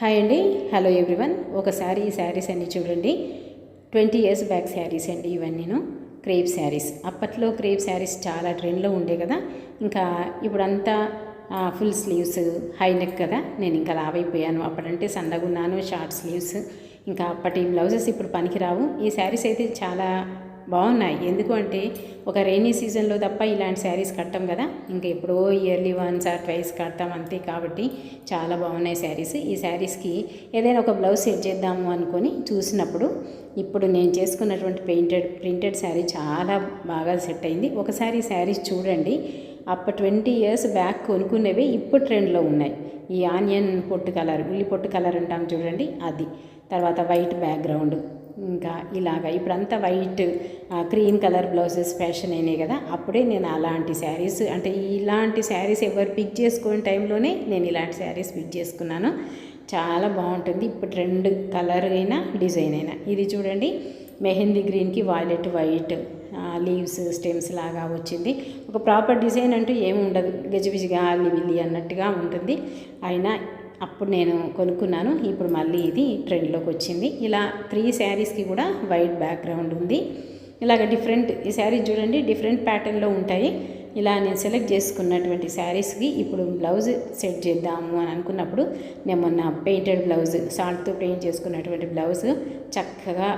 Hi అండి. Hello everyone ఒకసారి ఈ శారీస్ అన్ని చూడండి. ట్వంటీ ఇయర్స్ బ్యాక్ శారీస్ అండి ఇవన్నీను. క్రేప్ శారీస్. అప్పట్లో క్రేప్ శారీస్ చాలా ట్రెండ్లో ఉండే కదా. ఇంకా ఇప్పుడంతా ఫుల్ స్లీవ్స్ హై నెక్ కదా. నేను ఇంకా లావైపోయాను. అప్పుడంటే సన్నగా ఉన్నాను షార్ట్ స్లీవ్స్ ఇంకా అప్పటి బ్లౌజెస్ ఇప్పుడు పనికిరావు. ఈ శారీస్ అయితే చాలా బాగున్నాయి. ఎందుకు అంటే ఒక రైనీ సీజన్లో తప్ప ఇలాంటి శారీస్ కట్టం కదా. ఇంకా ఎప్పుడో ఇయర్లీ వన్స్ ఆర్ ట్వైస్ కడతాం అంతే కాబట్టి చాలా బాగున్నాయి శారీస్ ఈ శారీస్కి ఏదైనా ఒక బ్లౌజ్ సెట్ చేద్దాము అనుకొని చూసినప్పుడు ఇప్పుడు నేను చేసుకున్నటువంటి పెయింటెడ్ ప్రింటెడ్ శారీ చాలా బాగా సెట్ అయింది. ఒకసారి ఈ శారీస్ చూడండి. అప్ప ట్వంటీ ఇయర్స్ బ్యాక్ కొనుక్కునేవి ఇప్పుడు ట్రెండ్లో ఉన్నాయి. ఈ ఆనియన్ పొట్టు కలర్ ఉల్లి పొట్టు కలర్ అంటాం చూడండి. అది. తర్వాత వైట్ బ్యాక్గ్రౌండ్ ఇంకా ఇలాగ. ఇప్పుడంతా white cream colour blouses fashion అయినాయి కదా అప్పుడే నేను అలాంటి శారీస్ అంటే ఇలాంటి శారీస్ ఎవరు పిక్ చేసుకునే టైంలోనే నేను ఇలాంటి శారీస్ పిక్ చేసుకున్నాను. చాలా బాగుంటుంది. ఇప్పుడు రెండు కలర్ అయినా డిజైన్ అయినా. ఇది చూడండి మెహందీ గ్రీన్కి వాయిలెట్ వైట్ లీవ్స్ స్టెమ్స్ లాగా వచ్చింది. ఒక ప్రాపర్ డిజైన్ అంటూ ఏమి ఉండదు గజిబిజిగా అల్లి విల్లి అన్నట్టుగా ఉంటుంది. అయినా అప్పుడు నేను కొనుక్కున్నాను. ఇప్పుడు మళ్ళీ ఇది ట్రెండ్లోకి వచ్చింది. ఇలా త్రీ శారీస్కి కూడా వైట్ బ్యాక్గ్రౌండ్ ఉంది. ఇలాగ డిఫరెంట్ ఈ శారీస్ చూడండి డిఫరెంట్ ప్యాటర్న్లో ఉంటాయి. ఇలా నేను సెలెక్ట్ చేసుకున్నటువంటి శారీస్కి ఇప్పుడు బ్లౌజ్ సెట్ చేద్దాము అని అనుకున్నప్పుడు నేను మొన్న పెయింటెడ్ బ్లౌజ్ సాల్ట్తో పెయింట్ చేసుకున్నటువంటి బ్లౌజ్ చక్కగా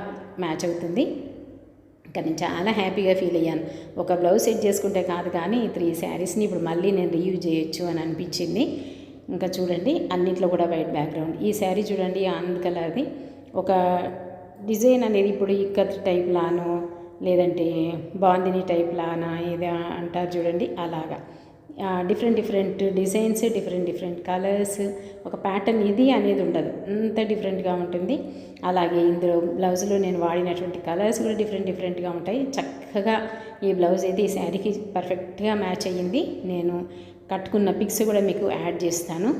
మ్యాచ్ అవుతుంది. ఇంకా నేను చాలా హ్యాపీగా ఫీల్ అయ్యాను. ఒక బ్లౌజ్ సెట్ చేసుకుంటే కాదు కానీ త్రీ శారీస్ని ఇప్పుడు మళ్ళీ నేను రీయూజ్ చేయొచ్చు అని అనిపించింది. ఇంకా చూడండి అన్నింటిలో కూడా వైట్ బ్యాక్గ్రౌండ్. ఈ శారీ చూడండి ఆనంద్ కలర్ది ఒక డిజైన్ అనేది ఇప్పుడు ఇక్కత్ టైప్ లానో లేదంటే బాందిని టైప్ లానా ఏదో అంటారు చూడండి అలాగా. Different different designs different different colours ఒక ప్యాటర్న్ ఇది అనేది ఉండదు. అంత డిఫరెంట్గా ఉంటుంది. అలాగే ఇందులో బ్లౌజ్లో నేను వాడినటువంటి కలర్స్ కూడా డిఫరెంట్ డిఫరెంట్గా ఉంటాయి. చక్కగా ఈ బ్లౌజ్ అయితే ఈ శారీకి పర్ఫెక్ట్గా మ్యాచ్ అయ్యింది. నేను కట్టుకున్న పిక్స్ కూడా మీకు యాడ్ చేస్తాను.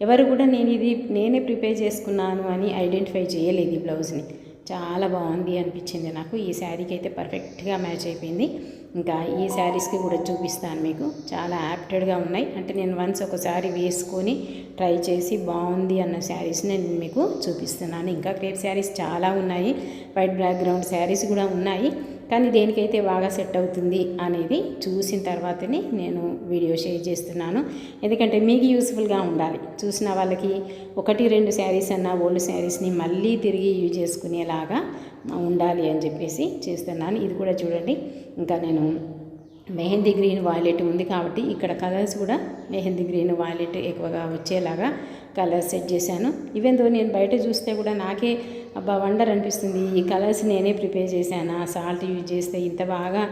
ఎవరు కూడా నేను ఇది నేనే ప్రిపేర్ చేసుకున్నాను అని ఐడెంటిఫై చేయలేదు ఈ బ్లౌజ్ని. చాలా బాగుంది అనిపించింది నాకు. ఈ శారీకి అయితే పర్ఫెక్ట్గా మ్యాచ్ అయిపోయింది. ఇంకా ఈ శారీస్కి కూడా చూపిస్తాను మీకు. చాలా యాప్టెడ్గా ఉన్నాయి. అంటే నేను వన్స్ ఒకసారి వేసుకొని ట్రై చేసి బాగుంది అన్న శారీస్ నేను మీకు చూపిస్తున్నాను. ఇంకా క్రేప్ శారీస్ చాలా ఉన్నాయి. వైట్ బ్యాక్గ్రౌండ్ శారీస్ కూడా ఉన్నాయి. కానీ దేనికైతే బాగా సెట్ అవుతుంది అనేది చూసిన తర్వాతనే నేను వీడియో షేర్ చేస్తున్నాను. ఎందుకంటే మీకు యూస్ఫుల్గా ఉండాలి. చూసిన వాళ్ళకి ఒకటి రెండు శారీస్ అన్న ఓల్డ్ శారీస్ని మళ్ళీ తిరిగి యూజ్ చేసుకునేలాగా ఉండాలి అని చెప్పేసి చేస్తున్నాను. ఇది కూడా చూడండి. ఇంకా నేను మెహందీ గ్రీన్ వాయిలెట్ ఉంది కాబట్టి ఇక్కడ కలర్స్ కూడా మెహందీ గ్రీన్ వాయిలెట్ ఎక్కువగా వచ్చేలాగా కలర్స్ సెట్ చేశాను. ఈవెన్ దో నేను బయట చూస్తే కూడా నాకే అబ్బా వండర్ అనిపిస్తుంది. ఈ కలర్స్ నేనే ప్రిపేర్ చేశానా? సాల్ట్ యూజ్ చేస్తే ఇంత బాగా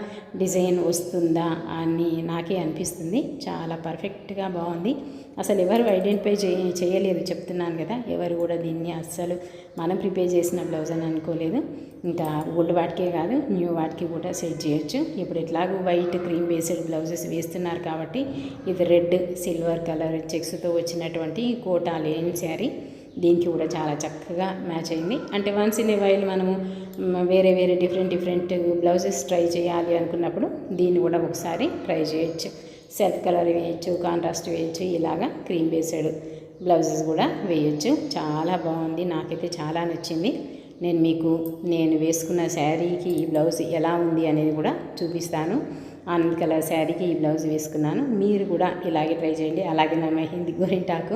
డిజైన్ వస్తుందా అని నాకే అనిపిస్తుంది. చాలా పర్ఫెక్ట్గా బాగుంది. అసలు ఎవరు ఐడెంటిఫై చేయ చేయలేదు. చెప్తున్నాను కదా ఎవరు కూడా దీన్ని అస్సలు మనం ప్రిపేర్ చేసిన బ్లౌజ్ అని అనుకోలేదు. ఇంకా ఓల్డ్ వాటికే కాదు న్యూ వాటికి కూడా సెట్ చేయొచ్చు. ఇప్పుడు ఎట్లాగో వైట్ క్రీమ్ బేస్డ్ బ్లౌజెస్ వేస్తున్నారు కాబట్టి ఇది రెడ్ సిల్వర్ కలర్ చెక్స్తో వచ్చినటువంటి కోటా లేని శారీ దీనికి కూడా చాలా చక్కగా మ్యాచ్ అయింది. అంటే వన్స్ ఇన్ ఏ వైల్ మనము వేరే వేరే డిఫరెంట్ డిఫరెంట్ బ్లౌజెస్ ట్రై చేయాలి అనుకున్నప్పుడు దీన్ని కూడా ఒకసారి ట్రై చేయొచ్చు. సెల్ఫ్ కలర్ వేయచ్చు కాంట్రాస్ట్ వేయచ్చు ఇలాగా క్రీమ్ బేస్డ్ బ్లౌజెస్ కూడా వేయచ్చు. చాలా బాగుంది. నాకైతే చాలా నచ్చింది. నేను మీకు నేను వేసుకున్న శారీకి ఈ బ్లౌజ్ ఎలా ఉంది అనేది కూడా చూపిస్తాను. ఆనంద్ కలర్ శారీకి ఈ బ్లౌజ్ వేసుకున్నాను. మీరు కూడా ఇలాగే ట్రై చేయండి. అలాగే నా మెహిందీ గోరింటాకు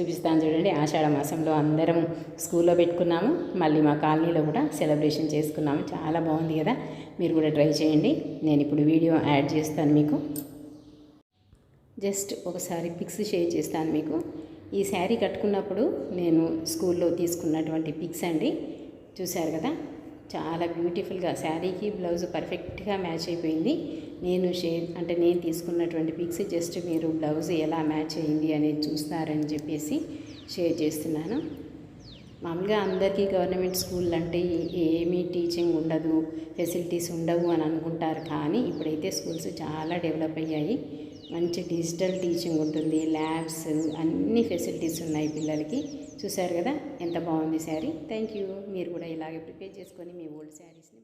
చూపిస్తాను చూడండి. ఆషాఢ మాసంలో అందరం స్కూల్లో పెట్టుకున్నాము. మళ్ళీ మా కాలనీలో కూడా సెలబ్రేషన్ చేసుకున్నాము. చాలా బాగుంది కదా? మీరు కూడా ట్రై చేయండి. నేను ఇప్పుడు వీడియో యాడ్ చేస్తాను మీకు. జస్ట్ ఒకసారి పిక్స్ షేర్ చేస్తాను మీకు. ఈ శారీ కట్టుకున్నప్పుడు నేను స్కూల్లో తీసుకున్నటువంటి పిక్స్ అండి. చూశారు కదా? చాలా బ్యూటిఫుల్గా శారీకి బ్లౌజ్ పర్ఫెక్ట్గా మ్యాచ్ అయిపోయింది. నేను షేర్ అంటే నేను తీసుకున్నటువంటి పిక్స్ జస్ట్ మీరు బ్లౌజ్ ఎలా మ్యాచ్ అయింది అనేది చూస్తారని చెప్పేసి షేర్ చేస్తున్నాను. మామూలుగా అందరికీ గవర్నమెంట్ స్కూల్ అంటే ఏమీ టీచింగ్ ఉండదు ఫెసిలిటీస్ ఉండవు అని అనుకుంటారు కానీ ఇప్పుడైతే స్కూల్స్ చాలా డెవలప్ అయ్యాయి. మంచి డిజిటల్ టీచింగ్ ఉంటుంది ల్యాబ్స్ అన్ని ఫెసిలిటీస్ ఉన్నాయి పిల్లలకి. చూశారు కదా ఎంత బాగుంది శారీ. థ్యాంక్ యూ మీరు కూడా ఇలాగే ప్రిపేర్ చేసుకొని మీ ఓల్డ్ శారీస్ని